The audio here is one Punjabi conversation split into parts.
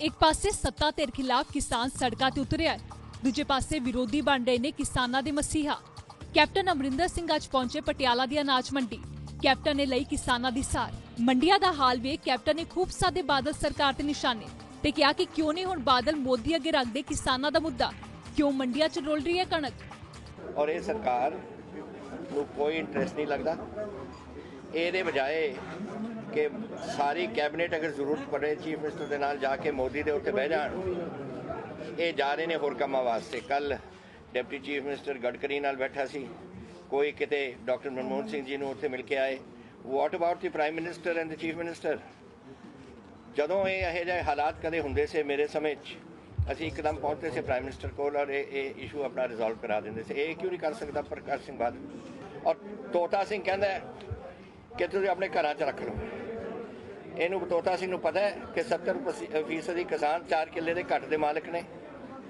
ਇੱਕ ਪਾਸੇ ਸੱਤਾ ਧਿਰ ਖਿਲਾਫ ਕਿਸਾਨ ਸੜਕਾਂ ਤੇ ਉਤਰਿਆ ਹੈ, ਦੂਜੇ ਪਾਸੇ ਵਿਰੋਧੀ ਬਣ ਰਹੇ ਨੇ ਕਿਸਾਨਾਂ ਦੇ ਮਸੀਹਾ। ਕੈਪਟਨ ਅਮਰਿੰਦਰ ਸਿੰਘ ਅੱਜ ਪਹੁੰਚੇ ਪਟਿਆਲਾ ਦੀ ਅਨਾਜ ਮੰਡੀ। ਕੈਪਟਨ ਨੇ ਲਈ ਕਿਸਾਨਾਂ ਦੀ ਸਾਰ। ਮੰਡੀਆਂ ਦਾ ਹਾਲ ਵੇਖ ਕੈਪਟਨ ਨੇ ਖੂਬ ਸਾਦੇ ਬਾਦਲ ਸਰਕਾਰ ਤੇ ਨਿਸ਼ਾਨੇ ਤੇ ਕਿਹਾ ਕਿ ਕਿਉਂ ਨਹੀਂ ਹੁਣ ਬਾਦਲ ਮੋਦੀ ਅੱਗੇ ਰੱਖਦੇ ਕਿਸਾਨਾਂ ਦਾ ਮੁੱਦਾ? ਕਿਉਂ ਮੰਡੀਆਂ 'ਚ ਰੋਲ ਰਹੀ ਹੈ ਕਣਕ? ਔਰ ਇਹ ਸਰਕਾਰ ਨੂੰ ਕੋਈ ਇੰਟਰਸਟ ਨਹੀਂ ਲੱਗਦਾ। ਇਹਦੇ ਬਜਾਏ ਕਿ ਸਾਰੀ ਕੈਬਨਿਟ ਅਗਰ ਜ਼ਰੂਰਤ ਪੜੇ ਚੀਫ ਮਿਨਿਸਟਰ ਦੇ ਨਾਲ ਜਾ ਕੇ ਮੋਦੀ ਦੇ ਉੱਤੇ ਬਹਿ ਜਾਣ, ਇਹ ਜਾ ਰਹੇ ਨੇ ਹੋਰ ਕੰਮਾਂ ਵਾਸਤੇ। ਕੱਲ ਡਿਪਟੀ ਚੀਫ ਮਿਨਿਸਟਰ ਗਡਕਰੀ ਨਾਲ ਬੈਠਾ ਸੀ। ਕੋਈ ਕਿਤੇ ਡਾਕਟਰ ਮਨਮੋਹਨ ਸਿੰਘ ਜੀ ਨੂੰ ਉੱਥੇ ਮਿਲ ਕੇ ਆਏ। What about the prime minister and the chief minister ਜਦੋਂ ਇਹ ਇਹੋ ਜਿਹੇ ਹਾਲਾਤ ਕਦੇ ਹੁੰਦੇ ਸੀ ਮੇਰੇ ਸਮੇਂ 'ਚ, ਅਸੀਂ ਇੱਕਦਮ ਪਹੁੰਚਦੇ ਸੀ ਪ੍ਰਾਈਮ ਮਿਨਿਸਟਰ ਕੋਲ ਔਰ ਇਹ ਇਹ ਇਸ਼ੂ ਆਪਣਾ ਰਿਜ਼ੋਲਵ ਕਰਾ ਦਿੰਦੇ ਸੀ। ਇਹ ਕਿਉਂ ਨਹੀਂ ਕਰ ਸਕਦਾ ਪ੍ਰਕਾਸ਼ ਸਿੰਘ ਬਾਦਲ? ਔਰ ਤੋਤਾ ਸਿੰਘ ਕਹਿੰਦਾ ਕਿ ਤੁਸੀਂ ਆਪਣੇ ਘਰਾਂ 'ਚ ਰੱਖ ਲਓ। ਇਹਨੂੰ ਤੋਤਾ ਸਿੰਘ ਨੂੰ ਪਤਾ ਹੈ ਕਿ 70% ਫੀਸਦੀ ਕਿਸਾਨ 4 ਕਿੱਲੇ ਦੇ ਘੱਟ ਦੇ ਮਾਲਕ ਨੇ।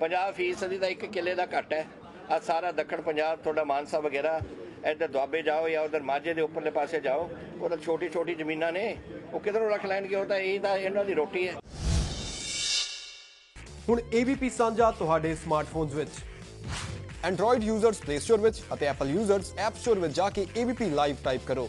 50 ਫੀਸਦੀ ਦਾ ਇੱਕ ਕਿੱਲੇ ਦਾ ਘੱਟ ਹੈ। ਆ ਸਾਰਾ ਦੱਖਣ ਪੰਜਾਬ, ਤੁਹਾਡਾ ਮਾਨਸਾ ਵਗੈਰਾ, ਇੱਧਰ ਦੁਆਬੇ ਜਾਓ ਜਾਂ ਉਧਰ ਮਾਝੇ ਦੇ ਉੱਪਰਲੇ ਪਾਸੇ ਜਾਓ ਉਹ ਤਾਂ ਛੋਟੀ ਛੋਟੀ ਜ਼ਮੀਨਾਂ ਨੇ, ਉਹ ਕਿਧਰੋਂ ਰੱਖ ਲੈਣਗੇ, ਉਹ ਤਾਂ ਇਹ ਤਾਂ ਇਹਨਾਂ ਦੀ ਰੋਟੀ ਹੈ। ਹੁਣ AVP ਸਾਂਝਾ ਤੁਹਾਡੇ ਸਮਾਰਟਫੋਨਸ ਵਿੱਚ। Android ਯੂਜ਼ਰਸ Play Store ਵਿੱਚ ਅਤੇ Apple ਯੂਜ਼ਰਸ App Store ਵਿੱਚ ਜਾ ਕੇ AVP ਲਾਈਵ ਟਾਈਪ ਕਰੋ।